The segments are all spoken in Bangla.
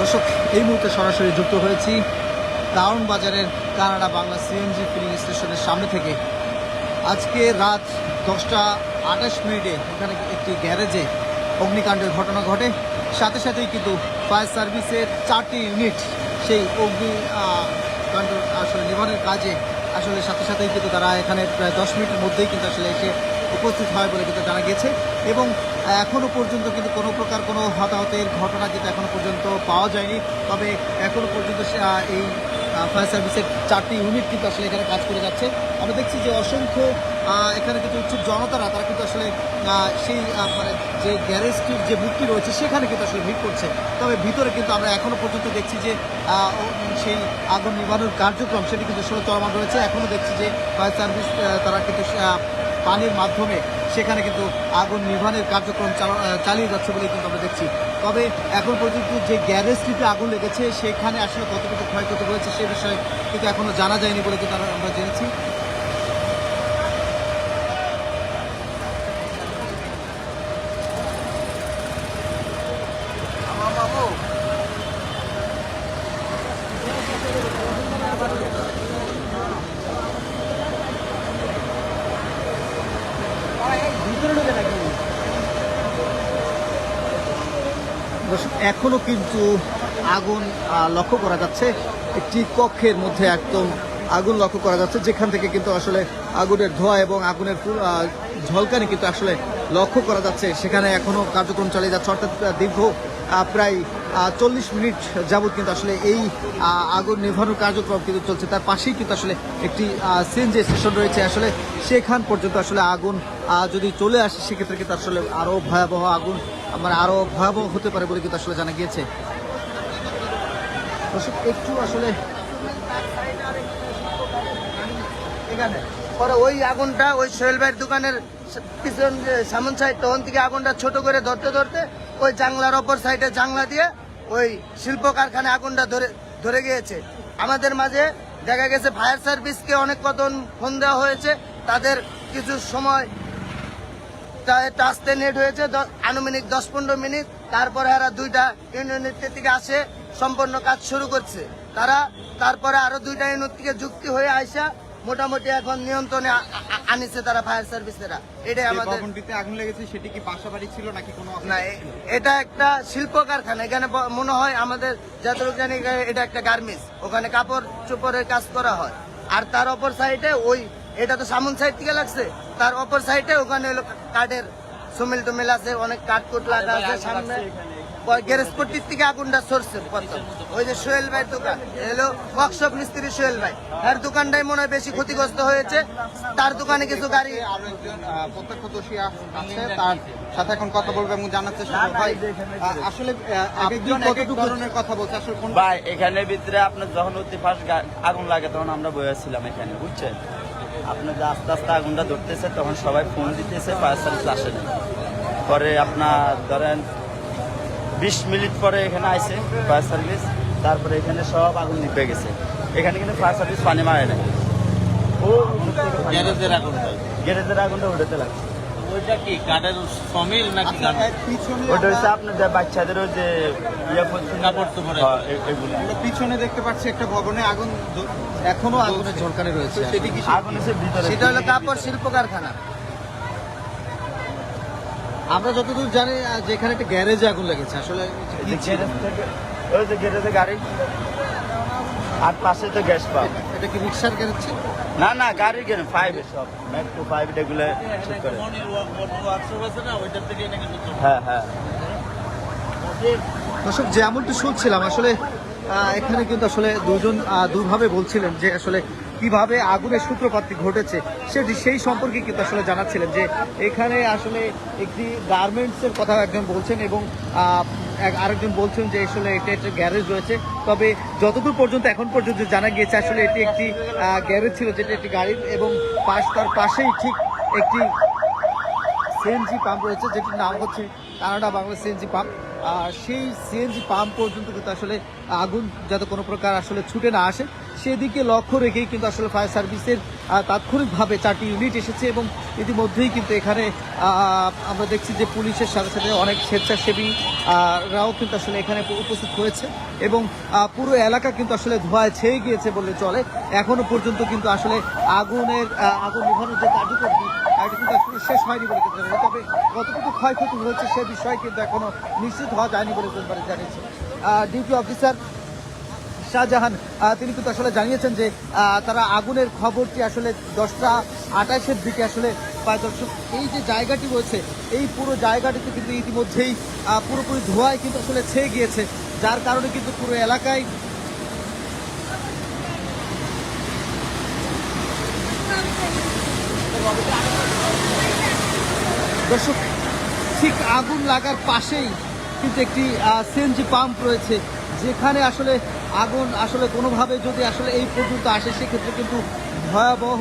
দর্শক এই মুহূর্তে সরাসরি যুক্ত হয়েছি টাউন বাজারের কানাডা বাংলা সিএনজি ফিলিং স্টেশনের সামনে থেকে। আজকে রাত দশটা আঠাশ মিনিটে এখানে একটি গ্যারেজে অগ্নিকাণ্ডের ঘটনা ঘটে। সাথে সাথেই কিন্তু ফায়ার সার্ভিসের চারটি ইউনিট সেই অগ্নি আহ, কাণ্ড আসলে নিবারণের কাজে আসলে সাথে সাথেই কিন্তু তারা এখানে প্রায় দশ মিনিটের মধ্যেই কিন্তু আসলে এসে উপস্থিত হয় বলে কিন্তু জানা গেছে এবং এখনও পর্যন্ত কিন্তু কোনো প্রকার কোনো হতাহতের ঘটনা কিন্তু এখনও পর্যন্ত পাওয়া যায়নি। তবে এখনও পর্যন্ত এই ফায়ার সার্ভিসের চারটি ইউনিট কিন্তু আসলে এখানে কাজ করে যাচ্ছে। আমরা দেখছি যে অসংখ্য এখানে কিন্তু উৎসুক জনতারা, তারা কিন্তু আসলে সেই মানে যে গ্যারেজটির যে মুক্তি রয়েছে, সেখানে কিন্তু আসলে ভিড় করছে। তবে ভিতরে কিন্তু আমরা এখনও পর্যন্ত দেখছি যে সেই আগুন নিভানোর কার্যক্রম, সেটি কিন্তু আসলে চলমান রয়েছে। এখনও দেখছি যে ফায়ার সার্ভিস তারা কিন্তু পানির মাধ্যমে সেখানে কিন্তু আগুন নির্মাণের কার্যক্রম চালা- চালিয়ে যাচ্ছে বলে কিন্তু আমরা দেখছি। তবে এখন পর্যন্ত যে গ্যারেজটিতে আগুন লেগেছে, সেখানে আসলে কতটুকু ক্ষয়ক্ষতি হয়েছে সে বিষয়ে কিন্তু এখনও জানা যায়নি বলে কিন্তু আমরা জেনেছি। দর্শক, এখনও কিন্তু আগুন লক্ষ্য করা যাচ্ছে। একটি কক্ষের মধ্যে একদম আগুন লক্ষ্য করা যাচ্ছে যেখান থেকে কিন্তু আসলে আগুনের ধোঁয়া এবং আগুনের ঝলকানি কিন্তু আসলে লক্ষ্য করা যাচ্ছে। সেখানে এখনও কার্যক্রম চালিয়ে যাচ্ছে অর্থাৎ দীর্ঘ প্রায় চল্লিশ মিনিট যাবত কিন্তু আসলে এই আগুন নেভানোর কার্যক্রম কিন্তু চলছে। তার পাশেই কিন্তু আসলে একটি সিএনজি স্টেশন রয়েছে। আসলে সেখান পর্যন্ত আসলে আগুন যদি চলে আসে, সেক্ষেত্রে কিন্তু আসলে আরও ভয়াবহ আগুন মানে আরও ভয়াবহ হতে পারে বলে কিন্তু আসলে জানা গিয়েছে। একটু আসলে এখানে। পরে ওই আগুনটা ওই সোহেল ভাইয়ের দোকানের পিছন সামন সাইড, তখন থেকে আগুনটা ছোট করে ধরতে ধরতে ওই জাংলার অপর সাইডে জাংলা দিয়ে ওই শিল্প কারখানায় আগুনটা ধরে ধরে গিয়েছে। আমাদের মাঝে দেখা গেছে ফায়ার সার্ভিসকে অনেক কতন ফোন দেওয়া হয়েছে। তাদের কিছু সময় তা- টাচতে নেট হয়েছে আনুমানিক দশ পনেরো মিনিট। তারপরে এরা দুইটা ইউনিট থেকে আসে, সম্পূর্ণ কাজ শুরু করছে। তারা তারপরে আরও দুইটা ইউনিট থেকে যুক্তি হয়ে আইসা মোটামুটি এখন নিয়ন্ত্রণে আনিছে তারা ফায়ার সার্ভিসেরা এটাই আমাদের ভবনটিতে আগুন লেগেছে সেটি কি বাসা ছিল নাকি কোনো না এটা একটা শিল্প কারখানা এখানে মনে হয় আমাদের যতটুকু জানি এটা একটা গার্মেন্টস। ওখানে কাপড় চোপড়ের কাজ করা হয়। আর তার অপর সাইডে ওই এটা তো সামন সাইড থেকে লাগছে। তার অপর সাইডে ওখানে হলো কাঠের সুমিল টুমিল আছে অনেক কাঠ কুট লাগা আছে সামনে। গ্যারেজ পট্টির থেকে আগুনটা সরছে ওই যে সোহেল ভাই দোকান এলো ওয়ার্কশপ মিস্ত্রি সোহেল ভাই। তার দোকানটাই মনে হয় বেশি ক্ষতিগ্রস্ত হয়েছে। তার দোকানে কিছু গাড়ি একজন প্রত্যক্ষদর্শী আছে তার সাথে এখন কথা বলবে এবং জানার চেষ্টা করব। ভাই আসলে আপনি কতটুকু ধরনের কথা বলছে আসলে কোন ভাই এখানে ভিতরে আপনার যখন অতি ফার্স্ট আগুন লাগে তখন আমরা বসেছিলাম এখানে বুঝছেন? আপনার যে আস্তে আস্তে আগুনটা ধরতেছে তখন সবাই ফোন দিতেছে ফায়ার সার্ভিস আসে না। পরে আপনার ধরেন বিশ মিনিট পরে এখানে আইছে ফায়ার সার্ভিস তারপরে এখানে সব আগুন নিভে গেছে। এখানে কিন্তু ফায়ার সার্ভিস পানি মারে না ও গ্যারেজের আগুনটা। গ্যারেজের আগুনটা উঠেতে লাগছে। ওইটা কি কাঠের সমিল নাকি আচ্ছা, ওটা হচ্ছে যে বাচ্চাদের ওই যে ইয়ে কাপড়। হ্যাঁ, পিছনে দেখতে পাচ্ছি একটা ভবনে আগুন এখনও আগুনের ঝলকানি রয়েছে তো সেটি কি আগুন ভিতরে। সেটা হলো কাপড় শিল্প কারখানা আমরা যতদূর জানি আহ, যে এখানে একটা গ্যারেজে আগুন লেগেছে। আসলে? গ্যারেজ থেকে ওই যে গ্যারেজে গাড়ি। আর পাশে তো গ্যাস পাম্প। এটা কি রিক্সার গ্যারেজ ছিল? না না গাড়ি কেন? ফাইভ সব। ম্যাক টু ফাইভ এগুলো ঠিক করে। হ্যাঁ হ্যাঁ। দর্শক যেমনটি শুনছিলাম আসলে এখানে কিন্তু আসলে দুজন দুভাবে বলছিলেন যে আসলে কীভাবে আগুনের সূত্রপাতটি ঘটেছে সেটি সেই সম্পর্কে কিন্তু আসলে জানাচ্ছিলেন যে এখানে আসলে একটি গার্মেন্টসের কথা একজন বলছেন এবং আরেকজন বলছেন যে আসলে এটা একটা গ্যারেজ রয়েছে। তবে যতদূর পর্যন্ত এখন পর্যন্ত জানা গিয়েছে আসলে এটি একটি গ্যারেজ ছিল যেটা একটি গাড়ির এবং পাশ তার পাশেই ঠিক একটি সিএনজি পাম্প রয়েছে যেটির নাম হচ্ছে কানাডা বাংলা সিএনজি পাম্প। সেই সিএনজি পাম্প পর্যন্ত কিন্তু আসলে আগুন যাতে কোনো প্রকার আসলে ছুটে না আসে। সেদিকে লক্ষ্য রেখেই কিন্তু আসলে ফায়ার সার্ভিসের তাৎক্ষণিকভাবে চারটি ইউনিট এসেছে এবং ইতিমধ্যেই কিন্তু এখানে আমরা দেখছি যে পুলিশের সাথে সাথে অনেক স্বেচ্ছাসেবী রাও কিন্তু আসলে এখানে উপস্থিত হয়েছে এবং পুরো এলাকা কিন্তু আসলে ধোঁয়ায় ছেয়ে গিয়েছে বললে চলে। এখনও পর্যন্ত কিন্তু আসলে আগুনের আগুন নিভানোর যে কার্যক্রমটি কিন্তু আসলে শেষ হয়নি বলে তবে কতটুকু ক্ষয়ক্ষতি হয়েছে সে বিষয়ে কিন্তু এখনও নিশ্চিত হওয়া যায়নি বলে জানিয়েছে। ডিউটি অফিসার শাহজাহান তিনি কিন্তু আসলে জানিয়েছেন যে তারা আগুনের খবরটি আসলে দশটা আঠাশের দিকে আসলে পায়। দর্শক, এই যে জায়গাটি রয়েছে, এই পুরো জায়গাটিতে কিন্তু ইতিমধ্যেই পুরোপুরি ধোঁয়ায় কিন্তু আসলে ছেয়ে গিয়েছে। যার কারণে কিন্তু পুরো এলাকায় দর্শক, ঠিক আগুন লাগার পাশেই কিন্তু একটি সিএনজি পাম্প রয়েছে। যেখানে আসলে আগুন আসলে কোনোভাবে যদি আসলে এই পর্যন্ত আসে, সেক্ষেত্রে কিন্তু ভয়াবহ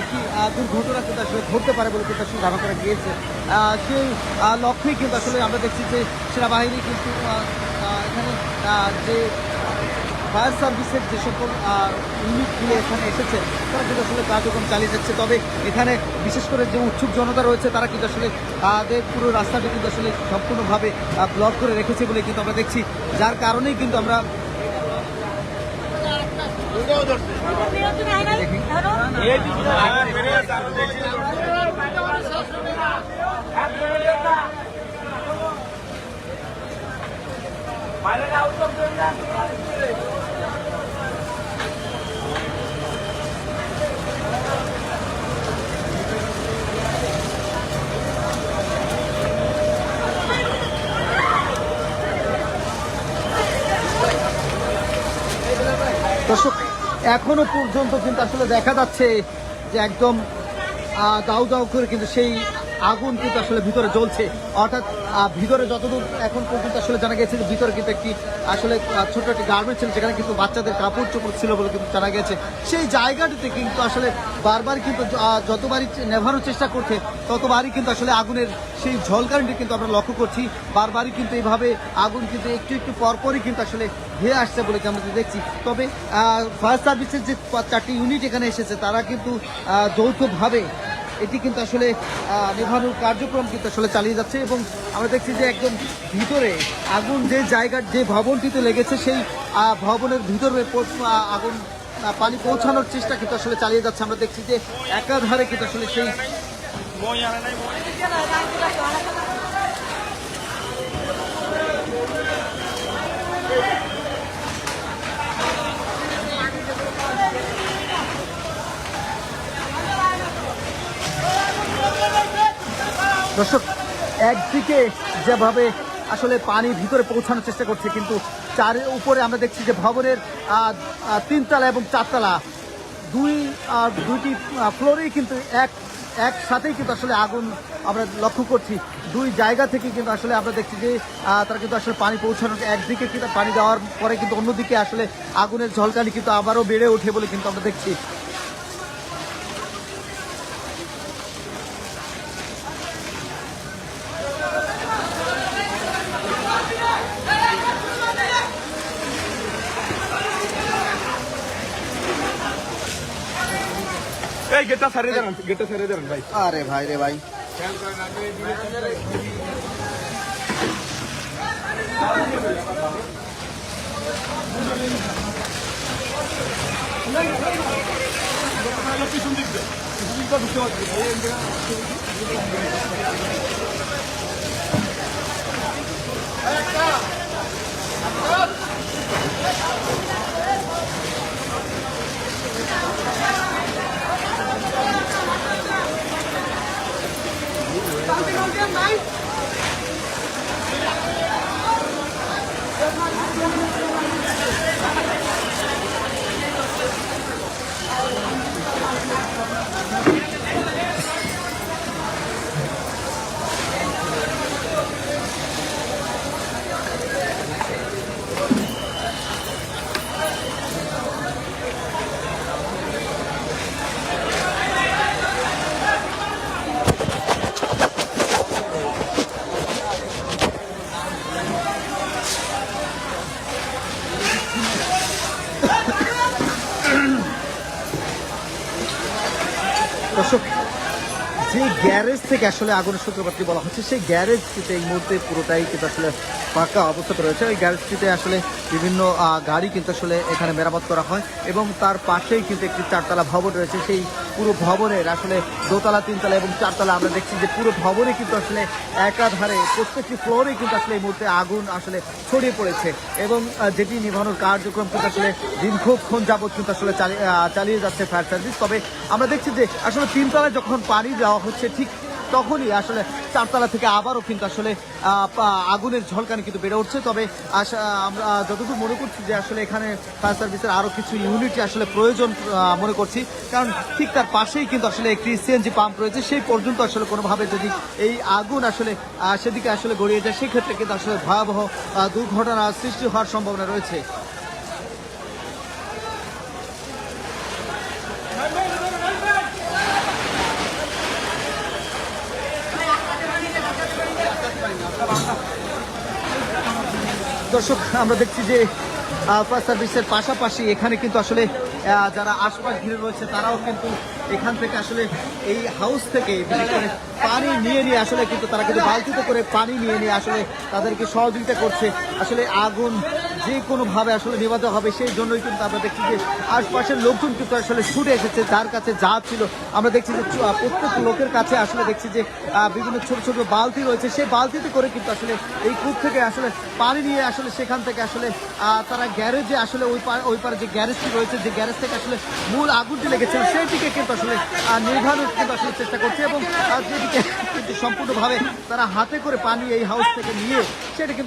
একটি দুর্ঘটনা কিন্তু আসলে ঘটতে পারে বলে কিন্তু আসলে ধারণা করা গিয়েছে। সেই লক্ষ্যেই কিন্তু আসলে আমরা দেখছি যে সেনাবাহিনী কিন্তু এখানে যে ফায়ার সার্ভিসের যে সকল ইউনিটগুলো এখানে এসেছে, তারা কিন্তু আসলে কার্যক্রম চালিয়ে যাচ্ছে। তবে এখানে বিশেষ করে যে উৎসুক জনতা রয়েছে, তারা কিন্তু আসলে তাদের পুরো রাস্তাটি কিন্তু আসলে সম্পূর্ণভাবে ব্লক করে রেখেছে বলে কিন্তু আমরা দেখছি। যার কারণেই কিন্তু আমরা দর্শক এখনও পর্যন্ত কিন্তু আসলে দেখা যাচ্ছে যে একদম দাউ দাউ করে কিন্তু সেই আগুন কিন্তু আসলে ভিতরে জ্বলছে। অর্থাৎ ভিতরে যতদূর এখন পর্যন্ত আসলে জানা গেছে যে ভিতরে কিন্তু একটি, আসলে ছোট একটি গার্মেন্টস ছিল, যেখানে কিন্তু বাচ্চাদের কাপড় চোপড় ছিল বলে কিন্তু জানা গেছে। সেই জায়গাটিতে কিন্তু আসলে বারবার কিন্তু যতবারই নেভানোর চেষ্টা করছে, ততবারই কিন্তু আসলে আগুনের সেই ঝলকানিটি কিন্তু আমরা লক্ষ্য করছি। বারবারই কিন্তু এইভাবে আগুন কিন্তু একটু একটু পরপরই কিন্তু আসলে ধেয়ে আসছে বলে আমরা দেখছি। তবে ফায়ার সার্ভিসের যে চারটি ইউনিট এখানে এসেছে, তারা কিন্তু যৌথভাবে এটি কিন্তু আসলে নেভানোর কার্যক্রম কিন্তু আসলে চালিয়ে যাচ্ছে এবং আমরা দেখছি যে একদম ভিতরে আগুন যে জায়গার যে ভবনটিতে লেগেছে সেই ভবনের ভিতরে আগুন পানি পৌঁছানোর চেষ্টা কিন্তু আসলে চালিয়ে যাচ্ছে। আমরা দেখছি যে একাধারে কিন্তু আসলে সেই দর্শক, একদিকে যেভাবে আসলে পানি ভিতরে পৌঁছানোর চেষ্টা করছে, কিন্তু চার উপরে আমরা দেখছি যে ভবনের তিনতলা এবং চারতলা। দুই দুইটি ফ্লোরেই কিন্তু এক, একসাথেই কিন্তু আসলে আগুন আমরা লক্ষ্য করছি। দুই জায়গা থেকে কিন্তু আসলে আমরা দেখছি যে তারা কিন্তু আসলে পানি পৌঁছানোর একদিকে কিন্তু পানি দেওয়ার পরে কিন্তু অন্যদিকে আসলে আগুনের ঝলকানি কিন্তু আবারও বেড়ে ওঠে বলে কিন্তু আমরা দেখছি। गेटा सारे दरन गेटा सारे दरन भाई। अरे भाई रे भाई। não havia mais. দর্শক, যে গ্যারেজ থেকে আসলে আগুনের সূত্রপাতটি বলা হচ্ছে, সেই গ্যারেজটিতে এই মুহূর্তে পুরোটাই কিন্তু আসলে পাকা অবস্থাতে রয়েছে। ওই গ্যারেজটিতে আসলে বিভিন্ন গাড়ি কিন্তু আসলে এখানে মেরামত করা হয় এবং তার পাশেই কিন্তু একটি চারতলা ভবন রয়েছে। সেই পুরো ভবনের আসলে দোতলা, তিনতলা এবং চারতলা আমরা দেখছি যে পুরো ভবনে কিন্তু আসলে একাধারে প্রত্যেকটি ফ্লোরে কিন্তু আসলে এই মুহূর্তে আগুন আসলে ছড়িয়ে পড়েছে এবং যেটি নিভানোর কার্যক্রম কিন্তু আসলে দীর্ঘক্ষণ যাবৎ কিন্তু আসলে চালিয়ে চালিয়ে যাচ্ছে ফায়ার সার্ভিস তবে আমরা দেখছি যে আসলে তিনতলায় যখন পানি দেওয়া হচ্ছে, ঠিক তখনই আসলে চারতলা থেকে আবারও কিন্তু আসলে আগুনের ঝলকানি কিন্তু বেড়ে উঠছে। তবে আমরা যতদূর মনে করছি যে আসলে এখানে ফায়ার সার্ভিসের আরও কিছু ইউনিটই আসলে প্রয়োজন মনে করছি। কারণ ঠিক তার পাশেই কিন্তু আসলে একটি সিএনজি পাম্প রয়েছে। সেই পর্যন্ত আসলে কোনোভাবে যদি এই আগুন আসলে সেদিকে আসলে গড়িয়ে যায়, সেক্ষেত্রে কিন্তু আসলে ভয়াবহ দুর্ঘটনা সৃষ্টি হওয়ার সম্ভাবনা রয়েছে। দর্শক, আমরা দেখছি যে ফায়ার সার্ভিসের পাশাপাশি এখানে কিন্তু আসলে যারা আশপাশ ঘিরে রয়েছে, তারাও কিন্তু এখান থেকে আসলে এই হাউস থেকে পানি নিয়ে নিয়ে আসলে কিন্তু তারা কিন্তু বালতিতে করে পানি নিয়ে নিয়ে আসলে তাদেরকে সহযোগিতা করছে। আসলে আগুন যে কোনোভাবে আসলে নেভাতে হবে, সেই জন্যই কিন্তু আমরা দেখছি যে আশপাশের লোকজন কিন্তু আসলে ছুটে এসেছে, যার কাছে যা ছিল। আমরা দেখছি যে প্রত্যেক লোকের কাছে আসলে দেখছি যে বিভিন্ন ছোট ছোট বালতি রয়েছে। সেই বালতিতে করে কিন্তু আসলে এই কূপ থেকে আসলে পানি নিয়ে আসলে সেখান থেকে আসলে তারা গ্যারেজে আসলে ওই পার ওই পারে যে গ্যারেজটি রয়েছে, যে গ্যারেজ থেকে আসলে মূল আগুনটি লেগেছিল, সেইটিকে কিন্তু আসলে নির্ভানোর কিন্তু আসলে চেষ্টা করছে এবং সম্পূর্ণভাবে তারা হাতে করে পানি এই হাউস থেকে নিয়ে, সেটা কিন্তু